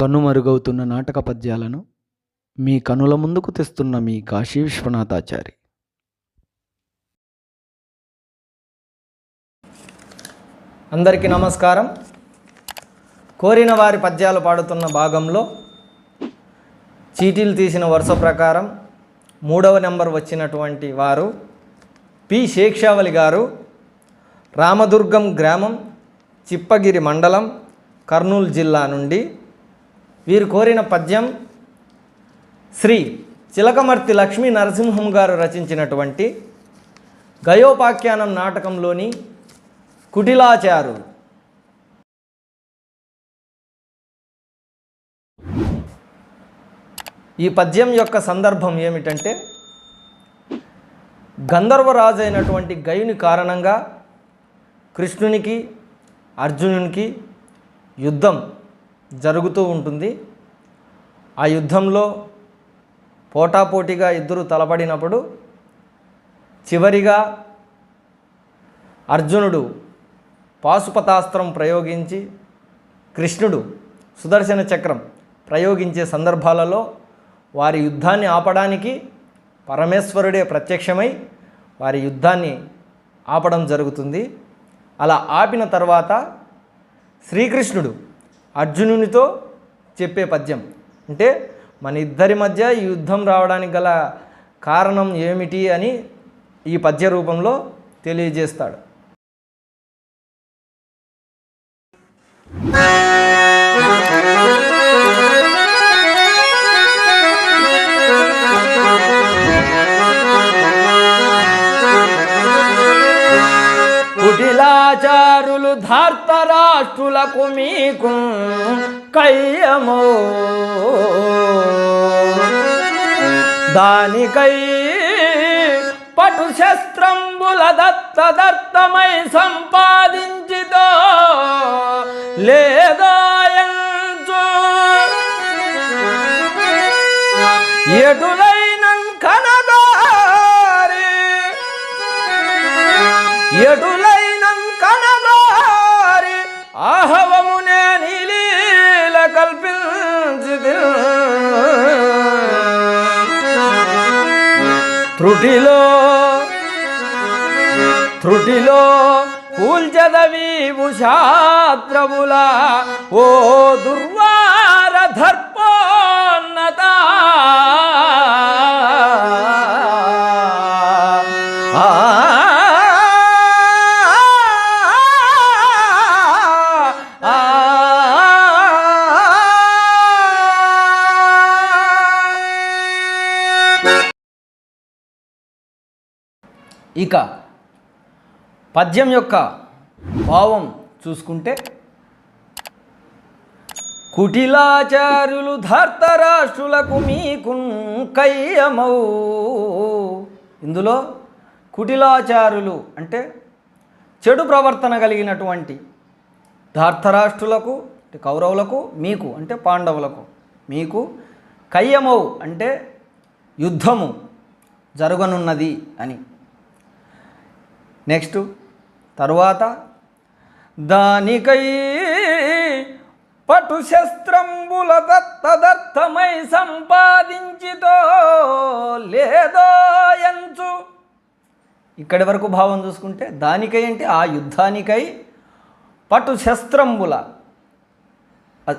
కనుమరుగవుతున్న నాటక పద్యాలను మీ కనుల ముందుకు తెస్తున్న మీ కాశీ విశ్వనాథాచారి. అందరికీ నమస్కారం. కోరిన వారి పద్యాలు పాడుతున్న భాగంలో చీటీలు తీసిన వరుస ప్రకారం మూడవ నెంబర్ వచ్చినటువంటి వారు పి. శేక్షావలి గారు రామదుర్గం గ్రామం చిప్పగిరి మండలం కర్నూలు జిల్లా నుండి వీరు కోరిన పద్యం శ్రీ చిలకమర్తి లక్ష్మీ నరసింహం గారు రచించినటువంటి గయోపాఖ్యానం నాటకంలోని కుటిలాచారు. ఈ పద్యం యొక్క సందర్భం ఏమిటంటే గంధర్వరాజు అయినటువంటి గయుని కారణంగా కృష్ణునికి అర్జునునికి యుద్ధం జరుగుతూ ఉంటుంది. ఆ యుద్ధంలో పోటాపోటీగా ఇద్దరు తలపడినప్పుడు చివరిగా అర్జునుడు పాశుపతాస్త్రం ప్రయోగించి కృష్ణుడు సుదర్శన చక్రం ప్రయోగించే సందర్భాలలో వారి యుద్ధాన్ని ఆపడానికి పరమేశ్వరుడే ప్రత్యక్షమై వారి యుద్ధాన్ని ఆపడం జరుగుతుంది. అలా ఆపిన తర్వాత శ్రీకృష్ణుడు అర్జునునితో చెప్పే పద్యం. అంటే మన ఇద్దరి మధ్య ఈ యుద్ధం రావడానికి గల కారణం ఏమిటి అని ఈ పద్య రూపంలో తెలియజేస్తాడు. కుటిలాచారులు ధార్తరాష్ట్రులకు మీకు కయ్యమో. దానికై పటు శస్త్రంబుల దత్త దత్తమై సంపాదించితో లేదాయంచు ఎటులైన కనదారి ఎటులైన త్రుటిలో త్రుటిలో కూల్చదవీవు శాత్రముల ఓ దుర్వార ఇక పద్యం యొక్క భావం చూసుకుంటే కుటిలాచారులు ధర్తరాష్ట్రులకు మీకు కయ్యమౌ. ఇందులో కుటిలాచారులు అంటే చెడు ప్రవర్తన కలిగినటువంటి ధార్తరాష్ట్రులకు అంటే కౌరవులకు మీకు అంటే పాండవులకు మీకు కయ్యమౌ అంటే యుద్ధము జరగనున్నది అని. నెక్స్ట్ తరువాత దానికై పటు శస్త్రంబుల తదర్థమై సంపాదించితో లేదో ఎంచు. ఇక్కడి వరకు భావం చూసుకుంటే దానికై అంటే ఆ యుద్ధానికై పటు శస్త్రంబుల.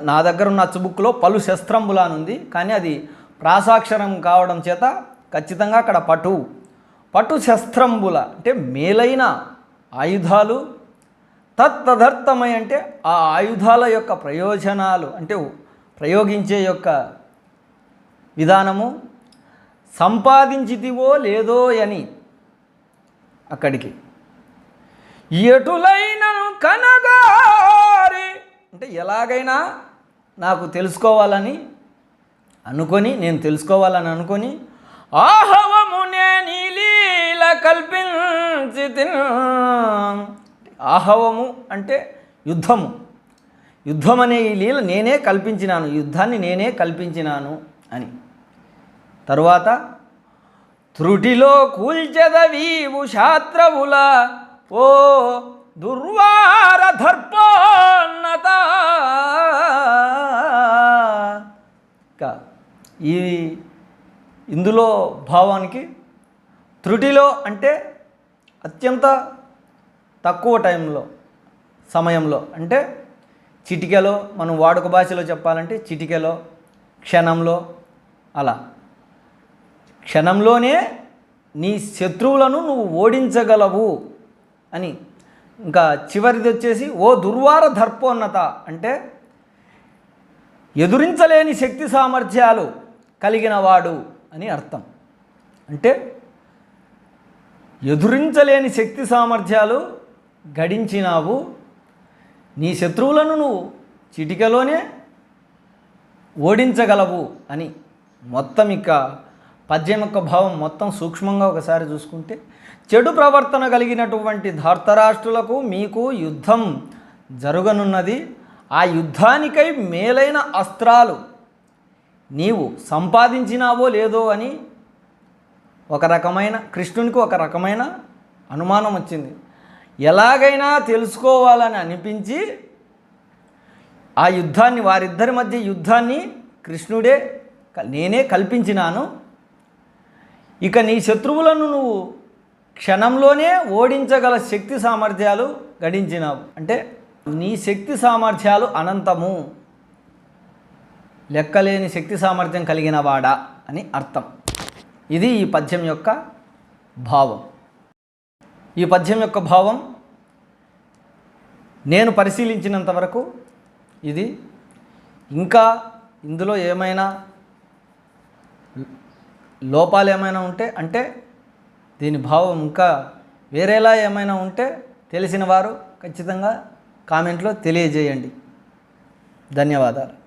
నా దగ్గర ఉన్న అచ్చుబుక్లో పలు శస్త్రంబుల అని ఉంది కానీ అది ప్రాసాక్షరం కావడం చేత ఖచ్చితంగా అక్కడ పటు. పటు శస్త్రంబుల అంటే మేలైన ఆయుధాలు తత్తదర్థమై అంటే ఆ ఆయుధాల యొక్క ప్రయోజనాలు అంటే ప్రయోగించే యొక్క విధానము సంపాదించితివో లేదో అని అక్కడికి. ఎటులైన కనగారి అంటే ఎలాగైనా నాకు తెలుసుకోవాలని అనుకొని నేను తెలుసుకోవాలని అనుకొని ఆహవమునే నీలీల కల్పించి ఆహవము అంటే యుద్ధము. యుద్ధం అనే ఈ లీల నేనే కల్పించినాను యుద్ధాన్ని నేనే కల్పించినాను అని. తరువాత త్రుటిలో కూల్చెదవీవు శాత్రవుల ఓ దుర్వార దర్పోన్నత ఈ ఇందులో భావానికి త్రుటిలో అంటే అత్యంత తక్కువ టైంలో సమయంలో. అంటే చిటికెలో మనం వాడుక భాషలో చెప్పాలంటే చిటికెలో క్షణంలో అలా. క్షణంలోనే నీ శత్రువులను నువ్వు ఓడించగలవు అని. ఇంకా చివరిది వచ్చేసి ఓ దుర్వార దర్పోన్నత. అంటే ఎదురించలేని శక్తి సామర్థ్యాలు కలిగిన వాడు అని అర్థం. అంటే ఎదురించలేని శక్తి సామర్థ్యాలు గడించినావు. నీ శత్రువులను నువ్వు చిటికలోనే ఓడించగలవు అని మొత్తం ఇక పద్యం యొక్క భావం మొత్తం సూక్ష్మంగా ఒకసారి చూసుకుంటే చెడు ప్రవర్తన కలిగినటువంటి ధార్తరాష్ట్రులకు మీకు యుద్ధం జరగనున్నది. ఆ యుద్ధానికై మేలైన అస్త్రాలు నీవు సంపాదించినావో లేదో అని ఒక రకమైన కృష్ణునికి ఒక రకమైన అనుమానం వచ్చింది. ఎలాగైనా తెలుసుకోవాలని అనిపించి ఆ యుద్ధాన్ని వారిద్దరి మధ్య యుద్ధాన్ని కృష్ణుడే నేనే కల్పించినాను. ఇక నీ శత్రువులను నువ్వు క్షణంలోనే ఓడించగల శక్తి సామర్థ్యాలు గడించినావు. అంటే నీ శక్తి సామర్థ్యాలు అనంతము. లెక్కలేని శక్తి సామర్థ్యం కలిగిన వాడా అని అర్థం. ఇది ఈ పద్యం యొక్క భావం. ఈ పద్యం యొక్క భావం నేను పరిశీలించినంత వరకు ఇది ఇంకా ఇందులో ఏమైనా లోపాలు ఏమైనా ఉంటే అంటే దీని భావం ఇంకా వేరేలా ఏమైనా ఉంటే తెలిసిన వారు ఖచ్చితంగా కామెంట్లో తెలియజేయండి. ధన్యవాదాలు.